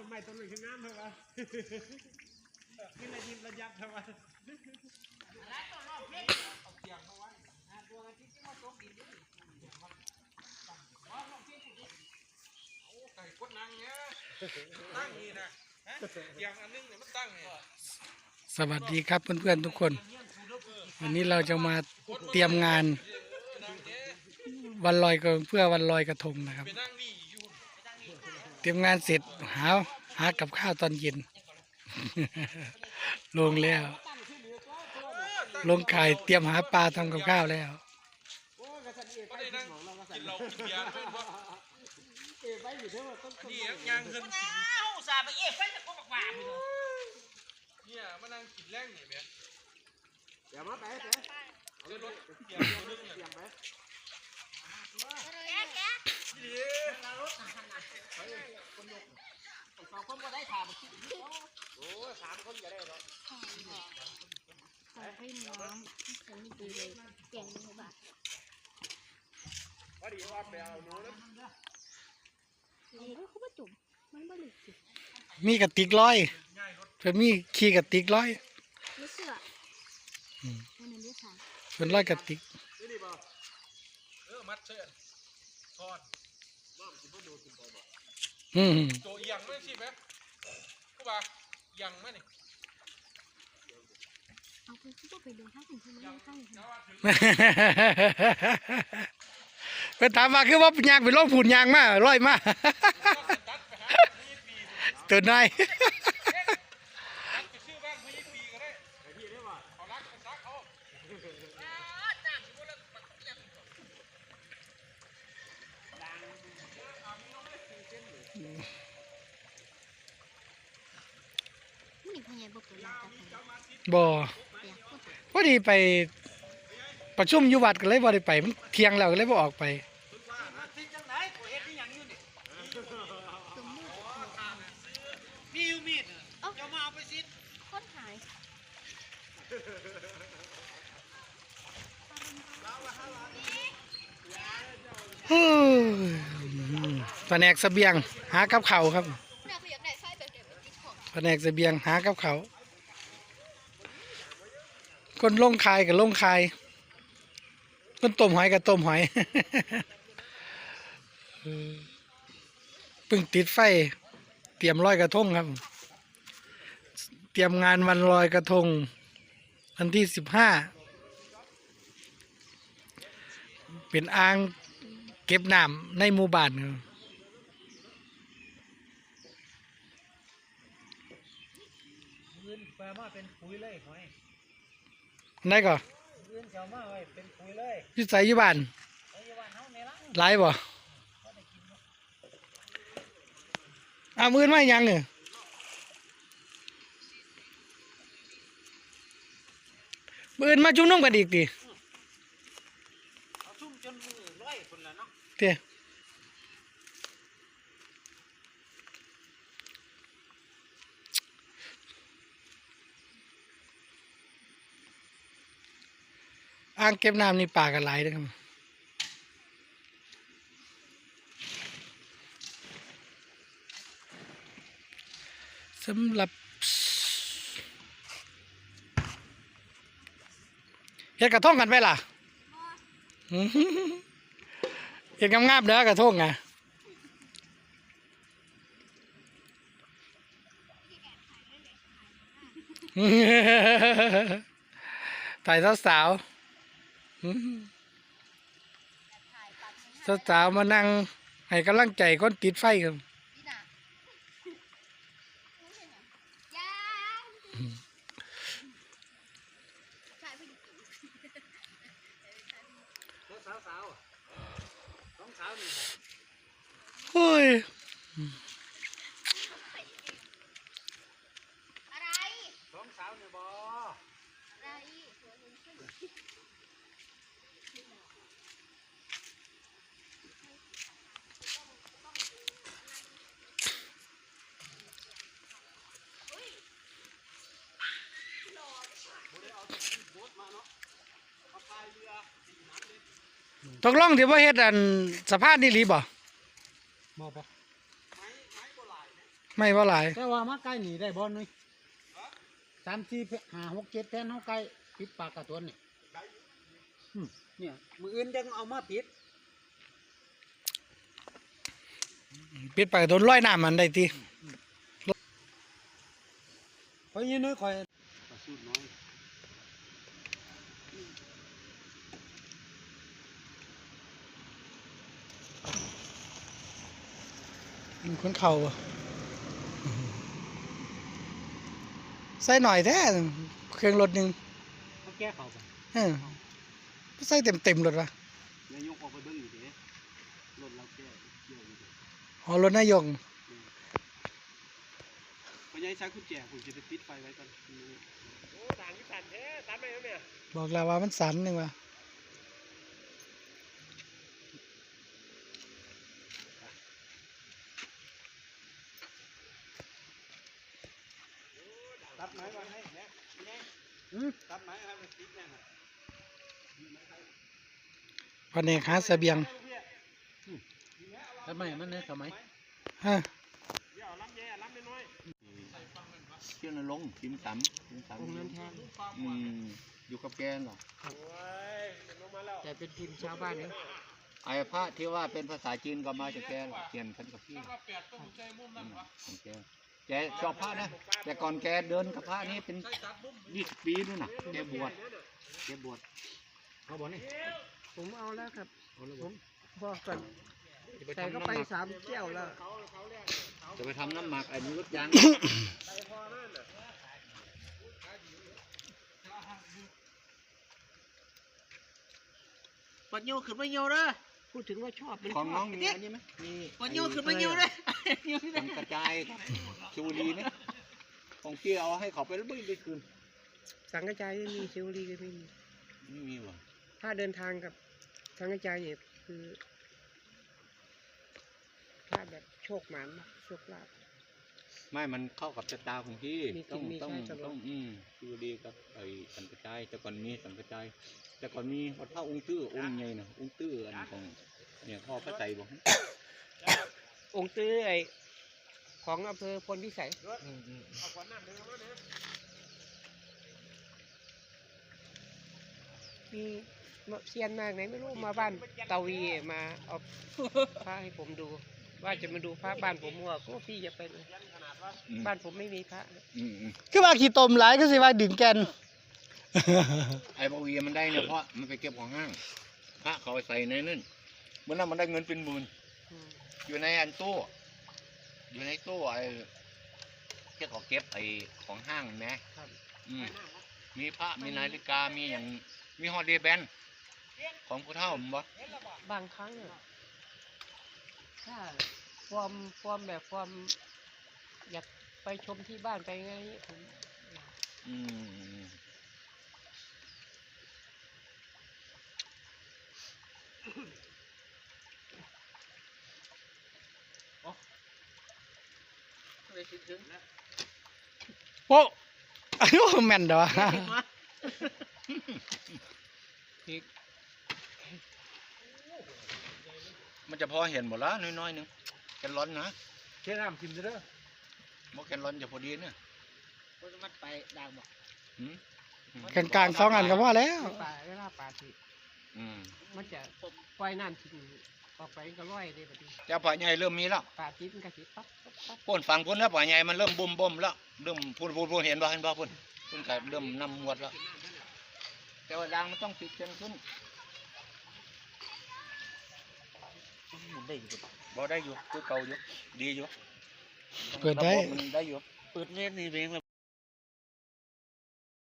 ต้นไม้ต้นหนึ่งขึ้นน้ำเถอะวะนี่ระยิบระยับเถอะวะไก่กดนังเนี่ยตั้งนี่นะอย่างอันนึงเนี่ยมันตั้งเนี่ยสวัสดีครับเพื่อนๆทุกคน วันนี้เราจะมาเตรียมงาน วันลอยกระเพื่อวันลอยกระทงนะครับ ไปนั่งนี่ เตรียมงานเสร็จหาหากับข้าวตอนเย็น ลงแล้ว ลงขายเตรียมหาปลาทำกับข้าวแล้วโอ้ยกระสันเอกก็ไปได้กินั่นงของเรากระสักินนเหล้ากินเบียร์ด้วยเพราะเอกไปอยู่เท่าต้นต้นนี่ยางเงินสาไปเอ๊ะไปแต่ก็บอกว่าเนี่ยมานั่งกินแรงนี่แม่เดี๋ยวมาไปเถเอารถเบียร์ตัวนึงเนี่ยเตรียมไป สองคนก็ได้ถามโอ้ยสามคนก็ได้หรอกใส่ให้น้องฉันไม่ดีเลยแกงเลยบ้าพอดีว่าไปเอาหนูนะเลยเขาไม่จุ่มมันไม่หลุดสิมีกระติกร้อยเพิ่นมีขี้กระติกร้อยไม่เชื่อวันเพิ่นร้อยกระติกนี่นี่บ่เออมัดเชิญทอด อืมโจเอียงไม่ใช่ไหมกูบ่าเอียงไหมนี่เอาไปที่พวกไปเดินข้างถึงที่ไม่ได้ข้างถึงเจ้าว่าถึงเพิ่นถามว่าคือว่าเป็นยางเป็นโรคผุนยางมาร้อยมา ตัดไปหาพี่ปีตัวนาย ตัดไปซื้อบ้านพี่ปีก็ได้ ไอ้พี่ได้บ่ เขารักกันซักเขา มันอีกพยายบอกเกิดหลังจากไหนบ่เดี๋ยวพูดถึงพอดีไปประชุมอยู่วัดก็เลยบ่ได้ไปมันเที่ยงแล้วก็เลยบ่ออกไปซิจังไหนกูเฮ็ดนี่ยังอยู่นี่ตุ้มมือมีอยู่มีดเจ้ามาเอาไปซิคนหายฮู้ แผนกเสบียง หากับเขาครับแผนกเสบียงหากับเขาคนลงคายกับลงคายคนต้มหอยกับต้มหอยเพิ่งติดไฟ เตรียมลอยกระทงครับ เตรียมงานวันลอยกระทงวันที่สิบห้าเป็นอ่างเก็บน้ำในหมู่บ้านครับ ยืนแปลว่าเป็นปุ๋ยเลยหอยได้ก่อนยืนเจ้ามาไว้เป็นปุ๋ยเลยอยุใส่อยู่บ้านไอ้วันเฮาในละหลายบ่อามือนมายังเนี่ยมือนมาจุ่มน้ำกันอีกดิเอาซุ่มจนมือร้อยคนละเนาะเตี้ยางเก็บน้ำนี่ปลากันหลายนะครับสำหรับเฮ็ดกระท่งกันไปล่ะอื้อหือเฮ็ดงามๆเด้อกระทงอะถ่ายสาวๆ สาวๆมานั่งให้กำลังใจคนติดไฟกันนี่น่ะยาใช่พี่สาวสาวสองสาวนี่โอ้ย อะไร สองสาวนี่บ่ อะไร ตกลงที่ว่าเฮ็ดอันสะพานนี่หลีบ่บ่บ่ไม้ไม้โบราณเนี่ยไม่ว่าหลาย แต่ว่ามาใกล้หนีได้บ่หนุ้ยสามสี่ห้าหกเจ็ดแผ่นเฮาใกล้ปิดปากกระตัวนี่อืมเนี่ยมืออื่นจังเอามาปิดปิดไปโดนร้อยน้ำมันได้ทีเพราะงี้นุ้ยคอย มีคนเข่าบ่ใส่หน่อยแท้เครื่องรถหนึ่งเขาแก้เขาไปเออใส่เต็มเต็มๆรถวะนายกออกไปเบิ่งอยู่เด้รถเราแก้เกี่ยวอยู่เด้อ๋อรถนายกพยายใช้กุญแจผมจะไปปิดไฟไว้ก่อนโอ้ต่างที่สั่นแท้ตามไปแล้วเนี่ยบอกแล้วว่ามันสันหนึ่งวะ ไม้ก่อนให้แม่แม่อืมตัดไม้ครับปิดแน่น่ะวันนี้หาเสบียงทำไมมันในสมัยฮะเดี๋ยวล้ำแย่ล้ำน้อยเชื่อนลงค์พิมพ์สามพิมพ์สามองค์นั้นแทนอืมอยู่กับแกเหรอๆโอ้ยลงมาแล้วแต่เป็นพิมพ์ชาวบ้านเนี่ยไอ้พระที่ว่าเป็นภาษาจีนก็มาจากแกเหรอเขียนกันกับพี่ก็แปดต้องใจมุมนั่นวะของแก แกชอบพระนะ แต่ก่อนแกเดินกับพระนี่เป็นใช่ตัดมุมยี่สิบปีนู่นน่ะ แกบวช แกบวชเขาบอกนี่ผมเอาแล้วครับเอาเลยผมบอกก่อนจะไปแต่ทำก็น้ำหไปมักสามแก้วแล้ว จะไปทำน้ำหมักไอ้นุรถยางปัญโยขึ้นมาโยเด้อพูดถึงว่าชอบมันของน้องมีเนี่ยอันนี้ไหมมีปัญโยขึ้นมาโยเด้อมันกระจาย ชูรีนี่ของพี่เอาให้เขาไปแล้วไม่ได้คืนสังกระจายไม่มีซิวรีก็ไม่มีไม่มีว่ะถ้าเดินทางกับสังกระจายเนี่ยคือถ้าแบบโชคหมันโชคลาภ ไม่มันเข้ากับชะตาของพี่มีกินต้องมีต้องใช้ตลอด ต้องอืมชูรีกับไอ้สังกระจายแต่ก่อนมีสังกระจายแต่ก่อนมีวัดพระองค์ตื้อองค์ใหญ่น่ะองค์ตื้ออันของเนี่ยพ่อพระใจบอกองค์ตื้อไอ ของอำเภอพลพิสัยเอาขวดน้ำเดินมาเนี่ยมีเซียนมากไหนไม่รู้มาบ้านตาวีมาเอาพระให้ผมดู ว่าจะมาดูพระบ้านผมว่าก็พี่อย่าไปเลยอืมบ้านผมไม่มีพระอืมอืมคือว่าขี้ตมหลายก็สิว่าดึงแกน ไอ้บวีมันได้เนี่ยเพราะมันไปเก็บของห้างพระเขาไปใส่ในนั่นเมื่อนั้นมันได้เงินเป็นหมื่นอืมอยู่ในอันตู้ อยู่ในตู้ไอ้ที่เขาเก็บไอ้ของห้างนะครับ อืมมีพระมีนาฬิกามีอย่างมีฮอดเดย์แบนของผู้เฒ่าผมบ่บางครั้งอะถ้าฟอร์มฟอร์มแบบฟอร์มอยากไปชมที่บ้านไปไงผมอืม เลยคิดถึงโอ้อายุแม่นเด้อมันจะพอเห็นหมดละน้อยๆหนึงแกนร้อนนะเชื่อน้ำพิมพ์เด้อมกแกนร้อนจะพอดีเนี่ยมันมัดไปด่างบอกหืมกลางกลางๆสองอันก็พอแล้วป่าเวลาป่าที่อืมมันจะปล่อยน้ำทิ้ง ออกไปก็ร้อยเลยแบบนี้แต่ป่าใหญ่เริ่มมีแล้วป่าทิ้งมันก็สิปั๊บปั๊บปั๊บพ่นฟังพ่นแล้วป่าใหญ่มันเริ่มบ่มบ่มแล้วเริ่มพ่นพ่นพ่นเห็นบ่เห็นบ่พ่นพ่นก็เริ่มนำหมวดแล้วแต่ว่าด่างมันต้องติดกันขึ้นมันได้อยู่บ่ได้อยู่คือเก่าอยู่ดีอยู่เปิดได้ระบบมันได้อยู่ เปิดเล่นนี่เองระ